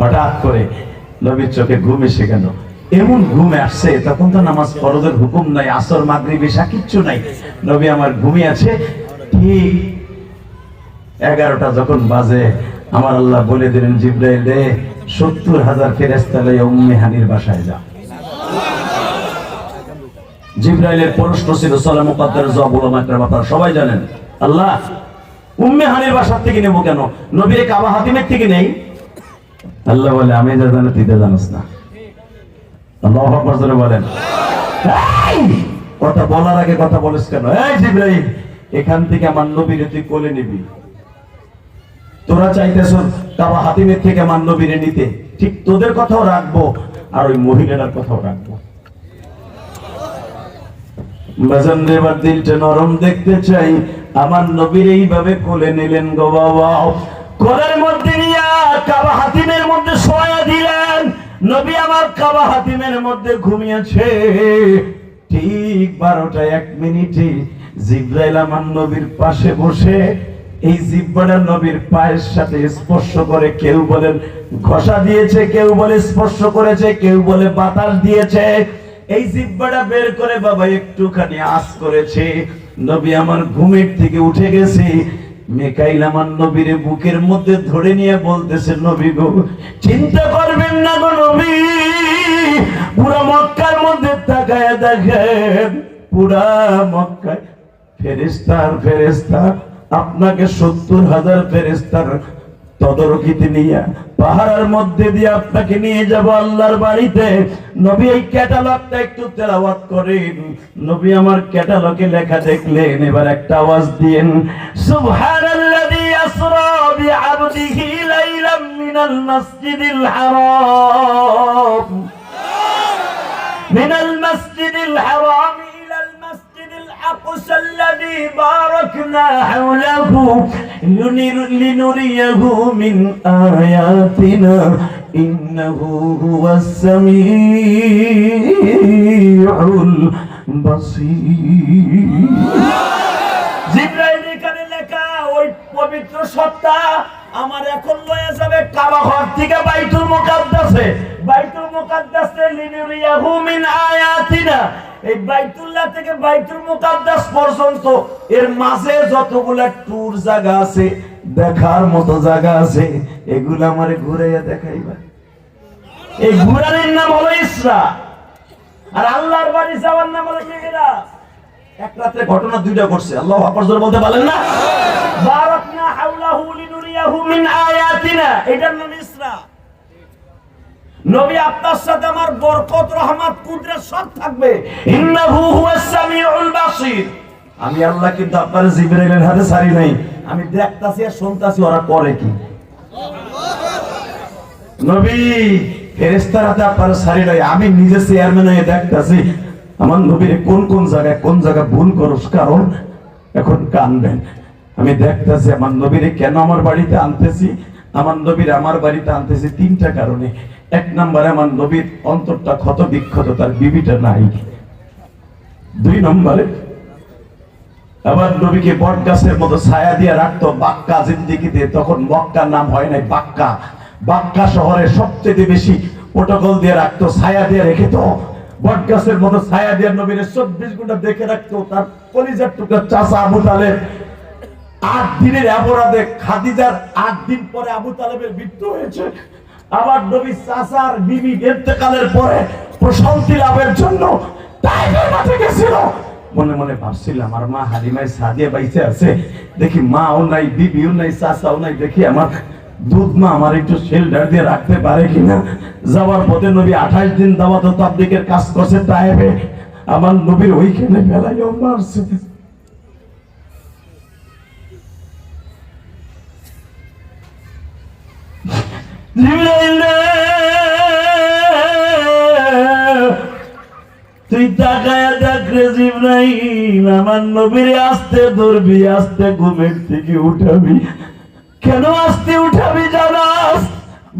হঠাৎ করে নবীর চোখে ঘুম এসে গেল। এমন ঘুমে আসছে, তখন তো নামাজ ফরজের হুকুম নাই, আসর, মাগরিব এসা কিচ্ছু নাই। নবী আমার ঘুমিয়ে আছে। ঠিক এগারোটা যখন বাজে, আমার আল্লাহ বলে দিলেন, জিব্রাইল, রে, সত্তর হাজার ফেরেস্তা লইয়া উম্মে হানির বাসায় যা। জিব্রাইলের প্রশ্ন ছিল, সালাম মুকাদ্দার, জবাব উলামা একরাম আপনারা সবাই জানেন, আল্লাহ, উম্মে হানির বাসার থেকে নেব কেন? নবীর কাবা হাতিমের থেকে নেই? আল্লাহ বলে, আমি যা জানি তুই জানিস না। আল্লাহ জোরে বলেন! কথা বলার আগে কথা বলিস কেন? এই জিব্রাইল, এখান থেকে আমার নবীরে তুই কোলে নিবি। তোরা চাইতেছ কাবা হাতিমের থেকে আমার নবীরে নিতে। ঠিক তোদের কথাও রাখব, আর ওই মহিলাটার কথাও রাখব। এবার দিলটা নরম দেখতে চাই। আমার নবীর এইভাবে কোলে নিলেন গো বাবা। কোলের মধ্যে নিয়া কাবা হাতিমের শোয়া দিলেন। নবী আমার কাবা হাতিমের মধ্যে ঘুমিয়েছে। ঠিক বারোটা এক মিনিটে জিব্রাইল আমার নবীর পাশে বসে এই জিব্বাটা নবীর পায়ের সাথে স্পর্শ করে কেউ বলেন ঘষা দিয়েছে, কেউ বলে স্পর্শ করেছে, কেউ বলে বাতাস দিয়েছে। এই জিব্বাটা বের করে বাবা একটুখানি আস করেছে। নবী আমার ঘুমের থেকে উঠে গেছে। মেকাইল আমার নবীর বুকের মধ্যে ধরে নিয়ে বলতেছে, নবী গো, চিন্তা করবেন না গো নবী। পুরা মক্কার মধ্যে তাকায় দেখেন, পুরা মক্কায় ফেরেস্তার ফেরেস্তা আপনাকে সত্তর হাজার ফেরেস্তার তদারকিতে নিয়ে পাহাড়ের মধ্যে দিয়ে আপনাকে নিয়ে যাব আল্লাহর বাড়িতে নবী এই ক্যাটালগটা একটু তেলাওয়াত করেন নবী আমার ক্যাটালগে লেখা দেখলেন এবার একটা আওয়াজ দিয়েন সুবহানাল্লাযী আসরা বিআবদিহি লাইলাম মিনাল মাসজিদিল হারাম من المسجد الحرام إلى المسجد الأقصى الذي باركنا حوله لنر- لنريه من آياتنا إنه هو السميع البصير জিব্রাইল এখানে লেখা ওই পবিত্র সত্তা আমার এখন লয়ে যাবে কাবা ঘর থেকে বাইতুল মুকাদ্দাসে বাইতুল মুকাদ্দাসে লিনুরিয়াহু মিন আয়াতিনা এই বাইতুল্লাহ থেকে বাইতুল মুকাদ্দাস পর্যন্ত এর মাঝে যতগুলা ট্যুর জায়গা আছে, দেখার মতো জায়গা আছে, এগুলো আমারে ঘুরাইয়া দেখাইবা। এই ঘুরানোর নাম হলো ইসরা। আর আল্লাহর বাড়ি যাওয়ার নাম হলো মেঘরাজ এক রাত্রে ঘটনা দুইটা ঘটছে। আল্লাহ আকবার জোরে বলতে পারেন না? বারাকনা হাওলাহু লিনুরিয়াহু মিন আয়াতিনা। এটার নাম ইসরা। নবী আপনার সাথে আমার বরকত, রহমত, কুদরত সব থাকবে। ইন্নাহু হুয়াস সামিউল বাসীর। আমি আল্লাহ কিন্তু আপনার জিবরাইলের হাতে ছাড়ি নাই। আমি দেখতাছি আর শুনতাছি ওরা করে কি। নবী ফেরেস্তার হাতে আপনার সারি নাই। আমি নিজে চেয়ারম্যান হয়ে দেখতাছি, আমার নবীর কোন কোন জায়গায় কোন জায়গায় ভুল করস, কারণ এখন কানবেন। আমি দেখতাছি আমার নবীরে কেন আমার বাড়িতে আনতেছি, আমার নবীর আমার বাড়িতে আনতেছি তিনটা কারণে। এক নম্বরে আমার নবীর অন্তরটা ক্ষত বিক্ষত, তার বিবিটা নাই। দুই নম্বরে আবার নবীকে বট গাছের মতো ছায়া দিয়ে রাখতো, বাক্কা জিন্দিগিতে। তখন মক্কার নাম হয় নাই বাক্কা। বাক্কা শহরে সবচেয়ে বেশি প্রোটোকল দিয়ে রাখতো, ছায়া দিয়ে রেখে তো বট মতো ছায়া দিয়ে নবীর চব্বিশ ঘণ্টা দেখে রাখতো, তার কলিজার টুকরা চাষা আবু তালেব। আট দিনের অপরাধে খাদিজার আট দিন পরে আবু তালেবের মৃত্যু হয়েছে। আবার নবী চাষার বিবি ইন্তেকালের পরে প্রশান্তি লাভের জন্য টাইগার মাঠে গেছিল। মনে মনে ভাবছিলাম আমার মা হালিমাই সাদিয়া বাইসে আছে। দেখি মাও নাই, বিবিও নাই, চাচাও নাই, দেখি আমার দুধ মা আমার একটু শেল্টার দিয়ে রাখতে পারে কিনা? যাওয়ার পথে নবী আঠাশ দিন দাওয়াত ও তাবলিগের কাজ করছে তাইবে আমার নবীর ওইখানে ফেলাইও মারছে। তুই তাকায় আমার ধরবি ঘুমের থেকে উঠাবি। কেন উঠাবি জানাস?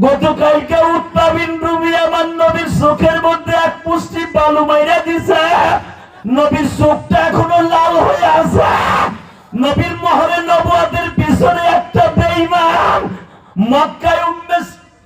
গতকালকে উত্তাবিন রুবি আমার নবীর চোখের মধ্যে এক পুষ্টি বালু মাইরা দিছে। নবীর চোখটা এখনও লাল হয়ে আছে। নবীর মহরে নবুয়াদের পিছনে একটা বেঈমান মক্কায়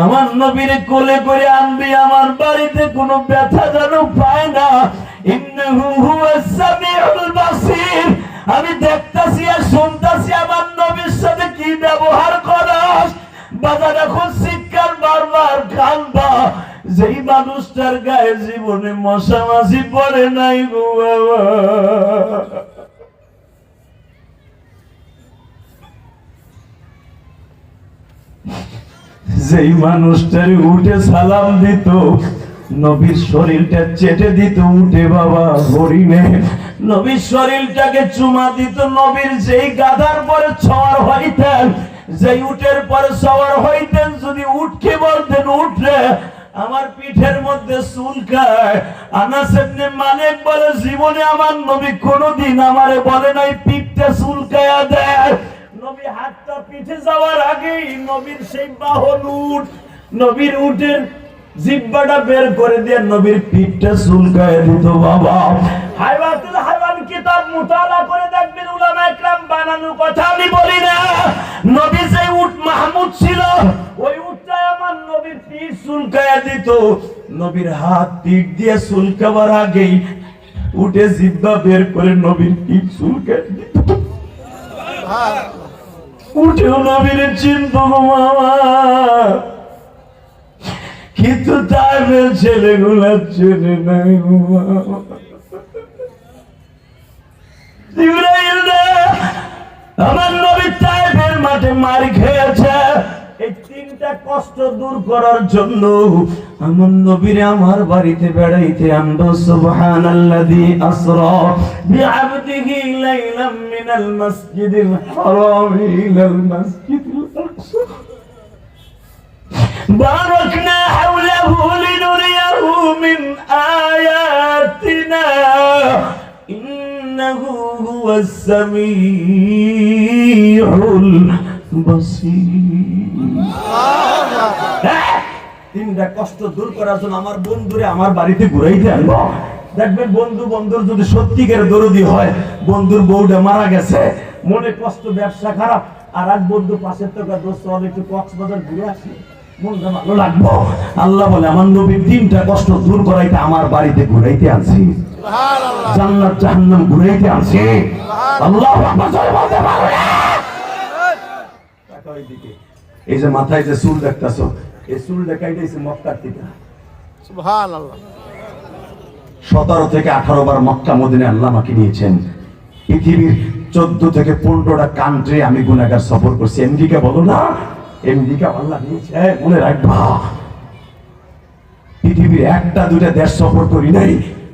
আমার নবীর কোলে করে আনবি, আমার বাড়িতে কোনো ব্যথা যেন পায় না। আমি দেখতাছি আর শুনতাছি আমার নবীর সাথে কি ব্যবহার করস। বাজার এখন শিক্ষার বারবার কান্দা যেই মানুষটার গায়ে জীবনে মশা মাসি পড়ে নাই গো বাবা। যেই মানুষটার উঠে সালাম দিত, নবীর শরীরটা চেটে দিত, উঠে বাবা হরিণে নবীর শরীরটাকে চুমা দিত, নবীর যেই গাধার পরে ছওয়ার হইতেন, যেই উটের পরে সওয়ার হইতেন, যদি উঠকে বলতেন উঠলে আমার পিঠের মধ্যে চুলকায় বলে, জীবনে আমার নবী কোনোদিন আমারে বলে নাই, পিঠটা চুলকায়া দেয়। নবী হাতটা পিঠে যাওয়ার আগেই নবীর সেই বাহন উঠ নবীর উটের জিব্বাটা বের করে দিয়ে নবীর পিঠটা চুলকায় দিত বাবা। হাইওয়াতুল হাইওয়ান কিতাব মুতালা করে দেখবেন উলামা একরাম বানানো কথা আমি বলি না। নবী যে উট মাহমুদ ছিল, ওই উটটা আমার নবীর পিঠ চুলকায় দিত। নবীর হাত পিঠ দিয়ে চুলকাবার আগেই উঠে জিব্বা বের করে নবীর পিঠ চুলকায় দিত। উঠেও নবীর চিন্ত কিন্তু তার ছেলেগুলার চেনে নাই আমার নবী তাইফের মাঠে মার খেয়েছে। প্রত্যেকটা কষ্ট দূর করার জন্য আমার নবীর আমার বাড়িতে বেড়াইতে আনব, সুবহানাল্লাযী আসরা বিআবদিহি লাইলাম মিনাল মাসজিদিল হারাম ইলাল মাসজিদিল আকসা। বারাকনা হাওলাহু লিনুরিয়াহু মিন আয়াতিনা। ইন্নাহু হুয়াস সামিউল বাসীর। তিনটা কষ্ট দূর করার জন্য আমার বন্ধুরে আমার বাড়িতে ঘুরাইতে আনব। দেখবেন বন্ধু বন্ধুর যদি সত্যিকার দরদি হয় বন্ধুর বউটা মারা গেছে মনে কষ্ট ব্যবসা খারাপ আর এক বন্ধু পাশের থেকে দোস্ত একটু কক্সবাজার ঘুরে আসি ভালো লাগবো। আল্লাহ বলে আমার নবীর তিনটা কষ্ট দূর করাইতে আমার বাড়িতে ঘুরাইতে আনছি। জান্নাত জাহান্নাম ঘুরাইতে আনছি। আল্লাহ বলতে পারো না? টাকা ওইদিকে। এই যে মাথায় যে চুল দেখতেছো এই চুল দেখাইতেছে মক্কার আল্লাহ সতেরো থেকে আঠারো বার মক্কা মদিনে আল্লাহ মাকে নিয়েছেন। পৃথিবীর চোদ্দ থেকে পনেরোটা কান্ট্রি আমি গুনাগার সফর করছি। আমেরিকা বলো না আমেরিকা আল্লাহ নিয়েছে মনে রাখবা। পৃথিবীর একটা দুটা দেশ সফর করি নাই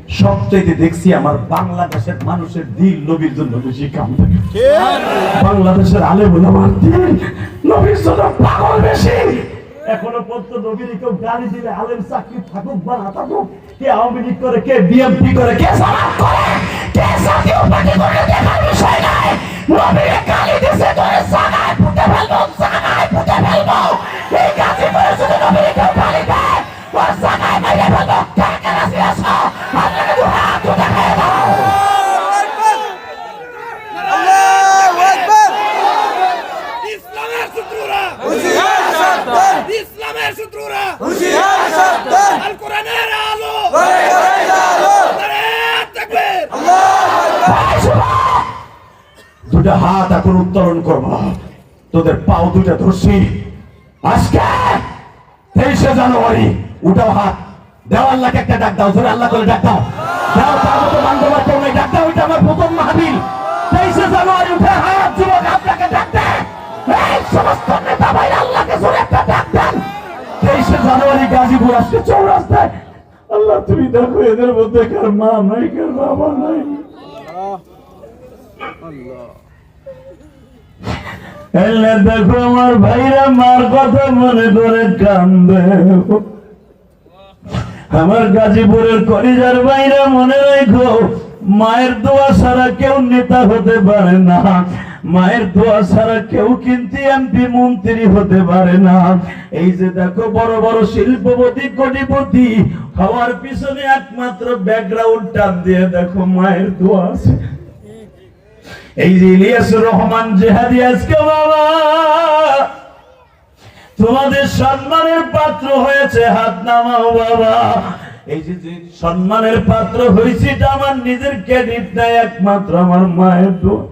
সবচাইতে দেখছি আমার বাংলাদেশের মানুষের দিল নবীর জন্য বেশি কাম থাকে। বাংলাদেশের আলে বলে আমার দিল নবীর জন্য পাগল বেশি। এখনও পর্যন্ত নবীর কেউ গালি দিলে আলেম চাকরি থাকুক বা না থাকুক কে আওয়ামী লীগ করে কে বিএনপি করে কে জামাত করে কে জাতীয় পার্টি করে দেখার বিষয় নাই। নবীর দুটা হাত এখন উত্তোলন করব। তোদের পাও দুটা ধরছি। আজকে তেইশে জানুয়ারি, উঠাও হাত। দেও আল্লাহকে একটা ডাক দাও ধরে আল্লাহ করে ডাক দাও। প্রথম ডাক সমস্ত ভাই আল্লাহকে একটা তেইশে জানুয়ারি, গাজীপুর আসছে চৌরাস্তায়। আল্লাহ, তুমি দেখো, এদের মধ্যে কার মা নাই, কার বাবা নাই। এলে দেখো আমার ভাইরা মার কথা মনে করে কান্দে আমার গাজীপুরের করিজার ভাইরা মনে রেখো, মায়ের দোয়া ছাড়া কেউ নেতা হতে পারে না। মায়ের দোয়া ছাড়া কেউ কিন্তু এমপি মন্ত্রী হতে পারে না। এই যে দেখো বড় বড় শিল্পপতি, কোটিপতি, হওয়ার পিছনে একমাত্র ব্যাকগ্রাউন্ড টান দিয়ে দেখো মায়ের দোয়া আছে। এই যে ইলিয়াসুর রহমান জেহাদি আজকে বাবা তোমাদের সম্মানের পাত্র হয়েছে হাত নামাও বাবা। এই যে যে সম্মানের পাত্র হয়েছে এটা আমার নিজের ক্রেডিট নাই একমাত্র আমার মায়ের দোয়া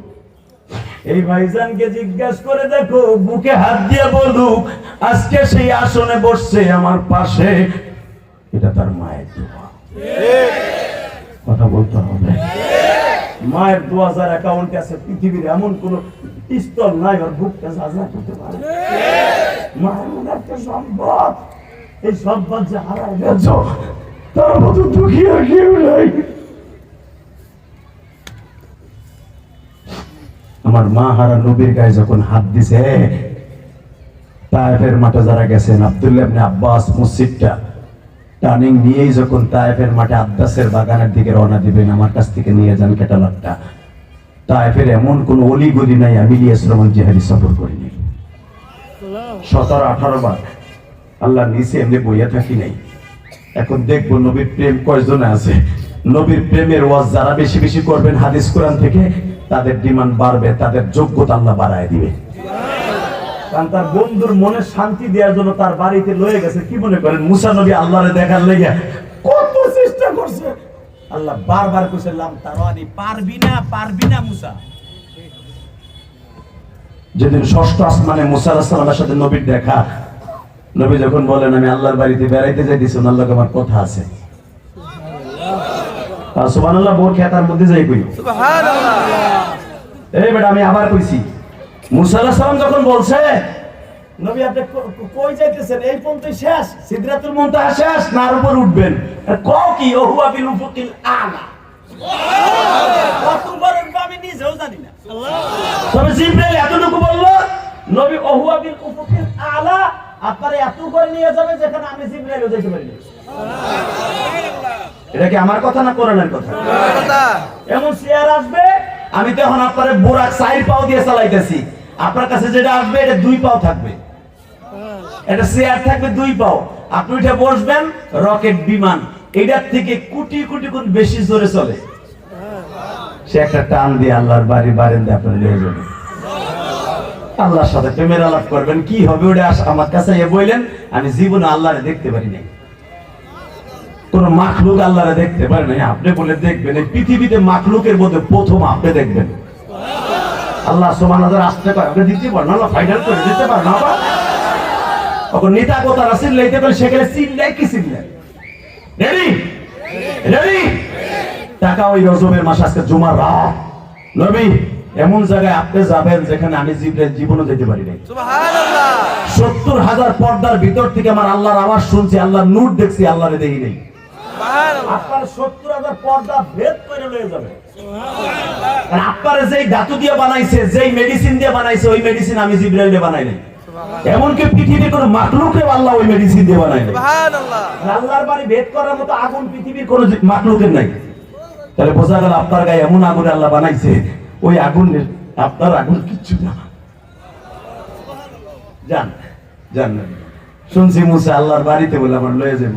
এই ভাইজানকে জিজ্ঞাসা করে দেখো বুকে হাত দিয়ে বলুক আজকে সেই আসনে বসছে আমার পাশে এটা তার মায়ের দোয়া। কথা বলতে হবে। মায়ের দু হাজার অ্যাকাউন্ট আছে, পৃথিবীর এমন কোন স্তর নাই ওর বুকটা সাজা করতে পারে। মায়ের একটা সম্পদ। এই সম্পদ যে হারাই গেছ তার মতো দুঃখী আর কেউ নাই। আমার মা হারা নবীর গায়ে যখন হাত দিছে, তায়েফের মাঠে যারা গেছেন, আব্দুল্লাহ আব্বাস মসজিদটা টার্নিং নিয়েই যখন তায়েফের মাঠে আব্বাসের বাগানের দিকে রওনা দিবেন, আমার কাছ থেকে নিয়ে যান ক্যাটালগটা। তায়েফের এমন কোন অলি গলি নাই, আমি ইলিয়াস রহমান জিহাদি সফর করিনি। সতেরো, আঠারো বার আল্লাহ নিচে এমনি বইয়া থাকি নাই। এখন দেখব নবীর প্রেম কয়জনে আছে। নবীর প্রেমের ওয়াজ যারা বেশি বেশি করবেন হাদিস কোরআন থেকে, তাদের ডিমান্ড বাড়বে, তাদের যোগ্যতা আল্লাহ বাড়ায় দিবে। কারণ তার বন্ধুর মনে শান্তি দেওয়ার জন্য তার বাড়িতে লয়ে গেছে। কি মনে করেন? মুসা নবী আল্লাহরে দেখার লেগে কত চেষ্টা করছে। আল্লাহ বারবার কইছে লাম তারানি পারবি না পারবি না মুসা। যেদিন ষষ্ঠ আসমানে মুসা আলাইহিস সাথে নবীর দেখা নবী যখন বলেন আমি আল্লাহর বাড়িতে বেড়াইতে যাইতেছি আল্লাহকে আমার কথা আছে। সুবহানাল্লাহ বোর খেতার মধ্যে যাই কই সুবহানাল্লাহ। এই বেটা আমি আবার কইছি মুসা আলাইহিস যখন বলছে নবী আপনি কই যাইতেছেন? এই পর্যন্ত শেষ। মুনতাহা শেষ না আর উপর উঠবেন। কি ও বিল উফুকিল আলা। কত উপর উঠবে আমি নিজেও জানি না। তবে জিব্রাইল এতটুকু বলল নবী ও বিল উফুকিল আলা আপনারা এত করে নিয়ে যাবে যেখানে আমি জিব্রাইলও যেতে পারি না এটা কি আমার কথা না কোরআনের কথা? কথা। এমন চেয়ার আসবে আমি তো এখন আপনার বোরাক সাইড পাও দিয়ে চালাইতেছি। আপনার কাছে যেটা আসবে, এটা দুই পাও থাকবে। এটা চেয়ার থাকবে দুই পাও। আপনি উঠে বসবেন রকেট বিমান। এটার থেকে কোটি কোটি গুণ বেশি জোরে চলে। সে একটা টান দিয়ে আল্লাহর বাড়ি বারেন্দে আপনার নিয়ে যাবে আল্লাহর সাথে প্রেমের আলাপ করবেন, কি হবে ওটা আমার কাছে এ বললেন, আমি জীবনে আল্লাহরে দেখতে পারি নাই। কোন মাখলুক আল্লাহরে দেখতে পারে নাই। আপনি বলে দেখবেন, এই পৃথিবীতে মাখলুকের মধ্যে প্রথম আপনি দেখবেন। আল্লাহ সমান আসতে পারে আপনি দিতে পারেন আল্লাহ ফাইনাল করে দিতে পারেন আবার তখন নেতা কথা রাসিল লাইতে পারে সেখানে চিল্লাই কি চিল্লাই রেডি রেডি টাকা ওই রজবের মাস আজকে জুমার রাত। নবী এমন জায়গায় আপনি যাবেন যেখানে আমি জীবনে যেতে পারি নাই। সত্তর হাজার পর্দার ভিতর থেকে আমার আল্লাহর আওয়াজ শুনছি আল্লাহর নূর দেখছি আল্লাহরে দেখি নেই। আপনার সত্তর হাজার পর্দা ভেদ করে লয়ে যাবে। আপনার যেই ধাতু দিয়ে বানাইছে যেই মেডিসিন দিয়ে বানাইছে ওই মেডিসিন আমি জিব্রাইল দিয়ে বানাই নাই। এমনকি পৃথিবীর কোনো মাকলুকে আল্লাহ ওই মেডিসিন দিয়ে বানাই নাই। আল্লাহর বাড়ি ভেদ করার মতো আগুন পৃথিবীর কোনো মাকলুকের নাই। তাহলে বোঝা গেল আপনার গায়ে এমন আগুন আল্লাহ বানাইছে ওই আগুনের আপনার আগুন কিচ্ছু না। যান যান। শুনছি মুসা আল্লাহর বাড়িতে বলে আমার লয়ে যাব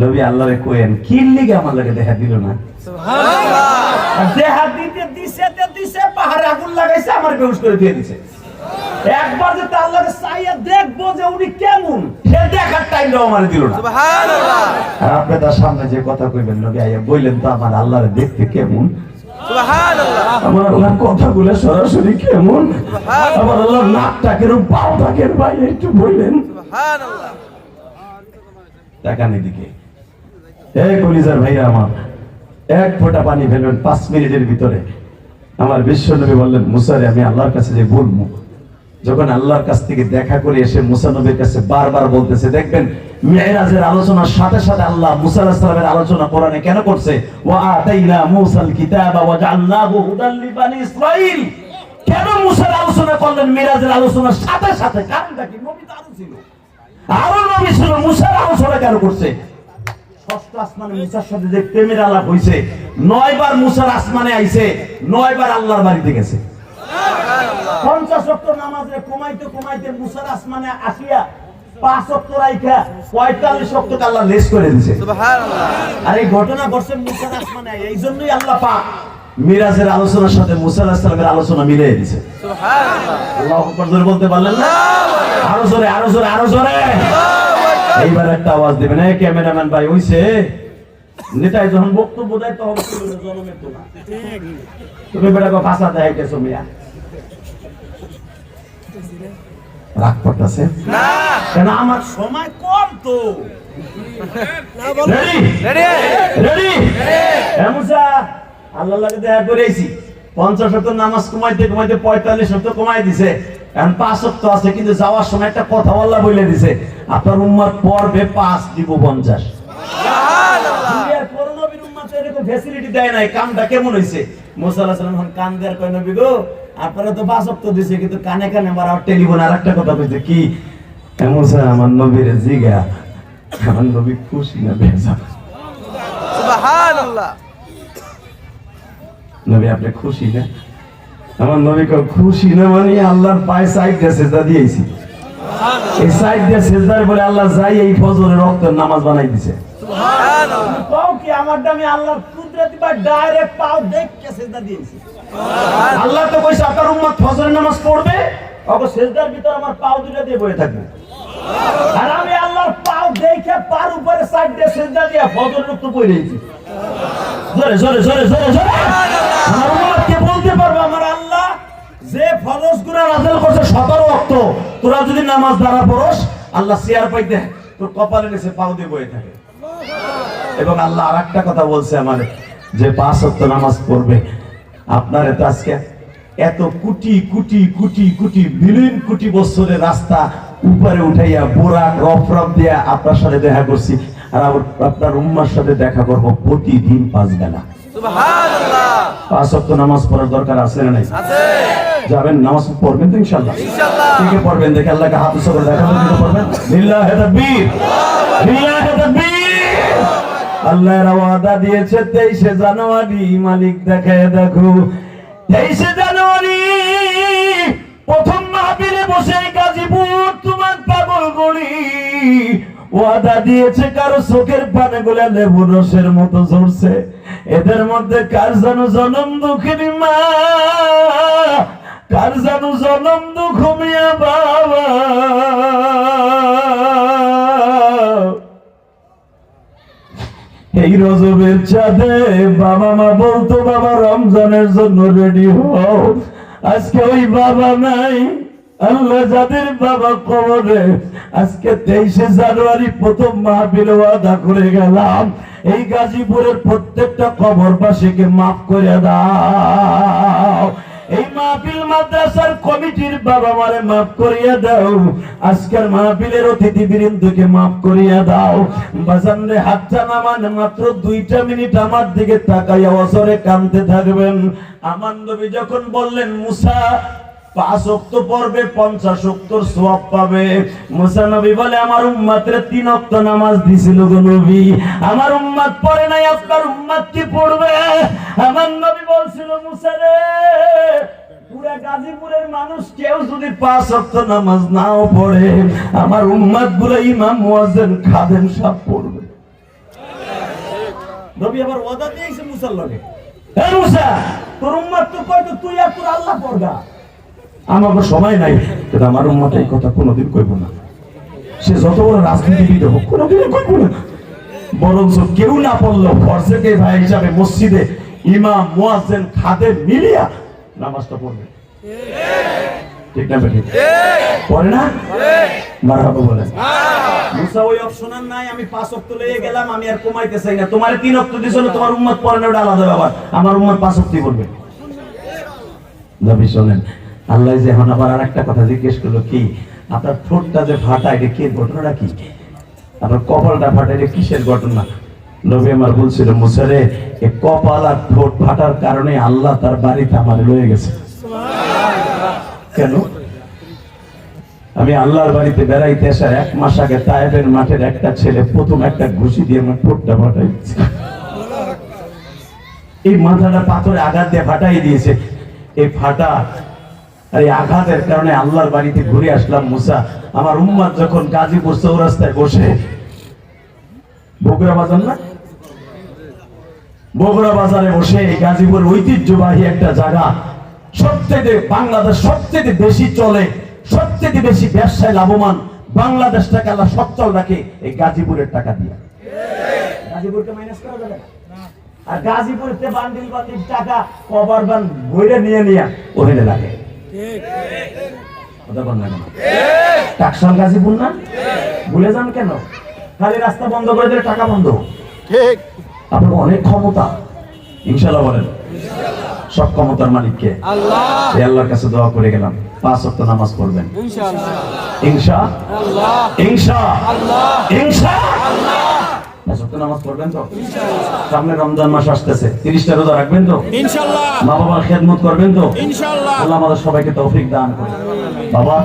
নবী আল্লাহরে কোয়েন কি লিগে আমার লাগে দেখা দিল না? দেখা দিতে দিছে তে দিছে পাহাড়ে আগুন লাগাইছে আমার বেহুশ করে দিয়ে দিছে। একবার যে লাগে চাইয়া দেখব যে উনি কেমন সে দেখার আমার দিল না। সুবহানাল্লাহ। আর আপনি তার সামনে যে কথা কইবেন নবী আইয়া বললেন তো আমার আল্লাহরে দেখতে কেমন? সুবহানাল্লাহ। আমার আল্লাহ কথাগুলো সরাসরি কেমন? আমার আল্লাহ নাকটা কেরম পাওটা কেন ভাই একটু বললেন সুবহানাল্লাহ। এদিকে। আমার, এক ফোঁটা পানি ফেলবেন পাঁচ মিনিটের ভিতরে। আমার বললেন মুসারে আমি আল্লাহর কাছে যে বলব, যখন আল্লাহর কাছ থেকে দেখা করে এসে মুসা নবীর কাছে বারবার বলতেছে, দেখবেন মেয়েরাজের আলোচনার সাথে সাথে আল্লাহ মুসা আলাইহিস আলোচনা কোরআনে কেন করছে? মুসার আলোচনা করলেন? মিরাজের আলোচনার সাথে সাথে আরও নবী ছিল, মুসার আলোচনা কেন করছে? ষষ্ঠ আসমানে মুসার সাথে যে প্রেমের আলাপ হইছে নয় বার মুসার আসমানে আইছে নয় বার আল্লাহর বাড়িতে গেছে। পঞ্চাশ অক্ট নামাজে কমাইতে কমাইতে মুসার আসমানে আসিয়া পাঁচ অক্ট রাইখা পঁয়তাল্লিশ অক্ট আল্লাহ লেস করে দিছে। আর এই ঘটনা ঘটছে মুসার আসমানে এই জন্যই আল্লাহ পাক মিরাজের আলোচনার সাথে মুসা আলোচনা মিলিয়ে দিছে। আল্লাহ বলতে পারলেন না? আরও জোরে আরও জোরে আরও জোরে। এইবার একটা আওয়াজ দিবেন। এই ক্যামেরাম্যান ভাই হইছে। নেতাই যখন বক্তব্য দেয় তখন জনমের তুমি বেটা ভাষা দেয় কেছো মিয়া। রাগ করতেছে? কেন আমার সময় কম তো। রেডি? রেডি? রেডি? মুসা। আল্লাহ দেখা করেছি। পঞ্চাশ শতক নামাজ কমাইতে কমাইতে পঁয়তাল্লিশ শতক কমাই দিছে। এখন পাঁচ আছে কিন্তু যাওয়ার সময় একটা কথা আল্লাহ বলে দিছে আপনার উম্মার পর্বে পাঁচ দিব পঞ্চাশ। ফ্যাসিলিটি দেয় নাই কামটা কেমন হইছে? মুসা আলাইহিস কান কয় নবী গো আপনারা তো ওয়াক্ত দিছে কিন্তু কানে কানে আমার আর টেলিফোন আর একটা কথা কইছে কি? এ মুসা আমার নবীর জিগা আমার নবী খুশি না বেজা সুবহানাল্লাহ। নবী আপনি খুশি না? আমার নবী খুশি না মানে আল্লাহর পায়ে সাইড দিয়ে সেজদা দিয়েছি। এই সাইড দিয়ে সেজদার বলে আল্লাহ যাই এই ফজরের রক্তের নামাজ বানাই দিছে। কি আমার দামে আল্লাহর কুদরতি বা ডাইরেক্ট পাও দেখকে সেজদা দিয়েছি। আল্লাহ তো কইছে আপনার উম্মত ফজরের নামাজ পড়বে অগো সেজদার ভিতর আমার পাও দুটো দিয়ে বসে থাকবে। আর আমি আল্লাহর পাও দেখে পার উপরে সাইড দিয়ে সেজদা দিয়ে ফজরের রক্ত পড়ে দিয়েছি জোরে জোরে জোরে জোরে জোরে। আমার উম্মতকে বলতে পারবে আমার আল্লাহ যে ফরজ গুনাহ নাযিল করছে 17 ওয়াক্ত তোরা যদি নামাজ দাঁড়া পড়স আল্লাহ চেয়ার পাইতে তোর কপালে নিচে পাও দিয়ে বসে থাকে। এবং আল্লাহ আর একটা কথা বলছে আমার যে পাঁচ ওয়াক্ত নামাজ পড়বে আপনার তো আজকে এত কোটি কোটি কোটি কোটি বিলিয়ন কোটি বছরের রাস্তা উপরে উঠাইয়া বোরাক রফ রফ দিয়া আপনার সাথে দেখা করছি। আর আপনার উম্মার সাথে দেখা করব প্রতিদিন পাঁচ বেলা। পাঁচ ওয়াক্ত নামাজ পড়ার দরকার আছে না নাই? আছে। যাবেন নামাজ পড়বেন তো কে কে পড়বেন দেখে আল্লাহকে হাত উৎসব দেখাবেন কে পড়বেন। লিল্লাহি তাকবীর লিল্লাহি তাকবীর। আল্লাহর ওয়াদা দিয়েছে 23 জানুয়ারি মালিক দেখে দেখো। 23 জানুয়ারি প্রথম মাহফিলে বসে গাজীপুর তোমার পাগল গড়ি। ওয়াদা দিয়েছে কারও চোখের পানে গুলা লেবুর রসের মতো ঝরছে। এদের মধ্যে কার যেন জনম দুঃখিনী মা? কার যেন জনম দুঃখ মিয়া বাবা। এই রজবের চাঁদে বাবা মা বলতো, বাবা, রমজানের জন্য রেডি হও। আজকে ওই বাবা নাই। আল্লাহ যাদের বাবা কবরে, আজকে তেইশে জানুয়ারি প্রথম মাহফিল ওয়াদা করে গেলাম। এই গাজীপুরের প্রত্যেকটা কবরবাসীকে মাফ করে দাও। এই মাহফিল মাদ্রাসার কমিটির বাবা মারে মাফ করিয়া দাও। আজকের মাহফিলের অতিথি বৃন্দকে মাফ করিয়া দাও। বাজানরে হাতটা নামান মাত্র দুইটা মিনিট আমার দিকে তাকাইয়া অসরে কানতে থাকবেন। আমার নবী যখন বললেন, মুসা পাঁচ অক্ত পড়বে পঞ্চাশ অক্তর সোয়াব পাবে। মুসা নবী বলে আমার উম্মাতের তিন অক্ত নামাজ দিছিল গো নবী। আমার উম্মাত পড়ে নাই আপনার উম্মাত কি পড়বে? আমার নবী বলছিল মুসা রে পুরা গাজীপুরের মানুষ কেউ যদি পাঁচ অক্ত নামাজ নাও পড়ে আমার উম্মাতগুলো ইমাম মুয়াজ্জিন খাদেম সব পড়বে। নবী আবার ওয়াদা দিয়েছে মুসার লগে। হে মুসা তোর উম্মাত তো কয় তো তুই আর তোর আল্লাহ পড়গা। আমার সময় নাই। কিন্তু আমার উম্মাত এই কথা কোনোদিন কইব না। সে যত বড় রাজনীতিবিদ হোক কোনোদিন কইব না। বরঞ্চ কেউ না পড়ল ফরসেকে ভাই হিসাবে মসজিদে ইমাম, মুয়াজ্জিন, খাদেম মিলিয়া নামাজটা পড়বে। ঠিক না বেঠিক? পড়ে না? মারহাবা বলেন। মুসা ওই অপশন নাই, আমি পাঁচ অক্ত লয়ে গেলাম, আমি আর কমাইতে চাই না। তোমার তিন অক্ত দিছিল তোমার উম্মত পড়ে না, ওটা আলাদা ব্যাপার। আমার উম্মত পাঁচ অক্তই পড়বে। নবী শোনেন। আল্লাহ যে এখন আবার আর একটা কথা জিজ্ঞেস করল, কি? আপনার ঠোঁটটা যে ফাটা, এটা কি ঘটনাটা কি? আপনার কপালটা ফাটা, এটা কিসের ঘটনা? নবী আমার বলছিল মুসারে এ কপাল আর ঠোঁট ফাটার কারণে আল্লাহ তার বাড়িতে আমার লয়ে গেছে। কেন? আমি আল্লাহর বাড়িতে বেড়াইতে আসার এক মাস আগে তায়েবের মাঠের একটা ছেলে প্রথম একটা ঘুষি দিয়ে আমার ঠোঁটটা ফাটাইছে এই মাথাটা পাথরে আঘাত দিয়ে ফাটাই দিয়েছে। এই ফাটা এই আঘাতের কারণে আল্লাহর বাড়িতে ঘুরে আসলাম মুসা। আমার উম্মাদ যখন গাজীপুর চৌরাস্তায় বসে, বগুড়া বাজার না? বগুড়া বাজারে বসে গাজীপুর ঐতিহ্যবাহী একটা জায়গা। সবচেয়ে বাংলাদেশ সবচেয়ে বেশি চলে, সবচেয়ে বেশি ব্যবসায় লাভবান, বাংলাদেশটাকে আল্লাহ সচ্ছল রাখে এই গাজীপুরের টাকা দিয়ে। গাজীপুরকে মাইনাস করা যাবে? আর বান্ডিল টাকা কভার বান বইরে নিয়ে নিয়ে ওখানে লাগে। কথা বল না কেন? টাকশাল গাজীপুর না ভুলে যান কেন? খালি রাস্তা বন্ধ করে দিলে টাকা বন্ধ। ঠিক। আপনার অনেক ক্ষমতা। ইনশাল্লাহ বলেন। সব ক্ষমতার মালিককে। আল্লাহ। আল্লাহর কাছে দোয়া করে গেলাম। পাঁচ ওয়াক্ত নামাজ পড়বেন। ইনশাআল্লাহ। ইনশা। আল্লাহ। ইনশা। নামাজ পড়বেন তো? সামনে রমজান মাস আসতেছে। তিরিশটা রোজা রাখবেন তো? মা বাবার খেদমত করবেন তো? আল্লাহ আমাদের সবাইকে তৌফিক দান বাবা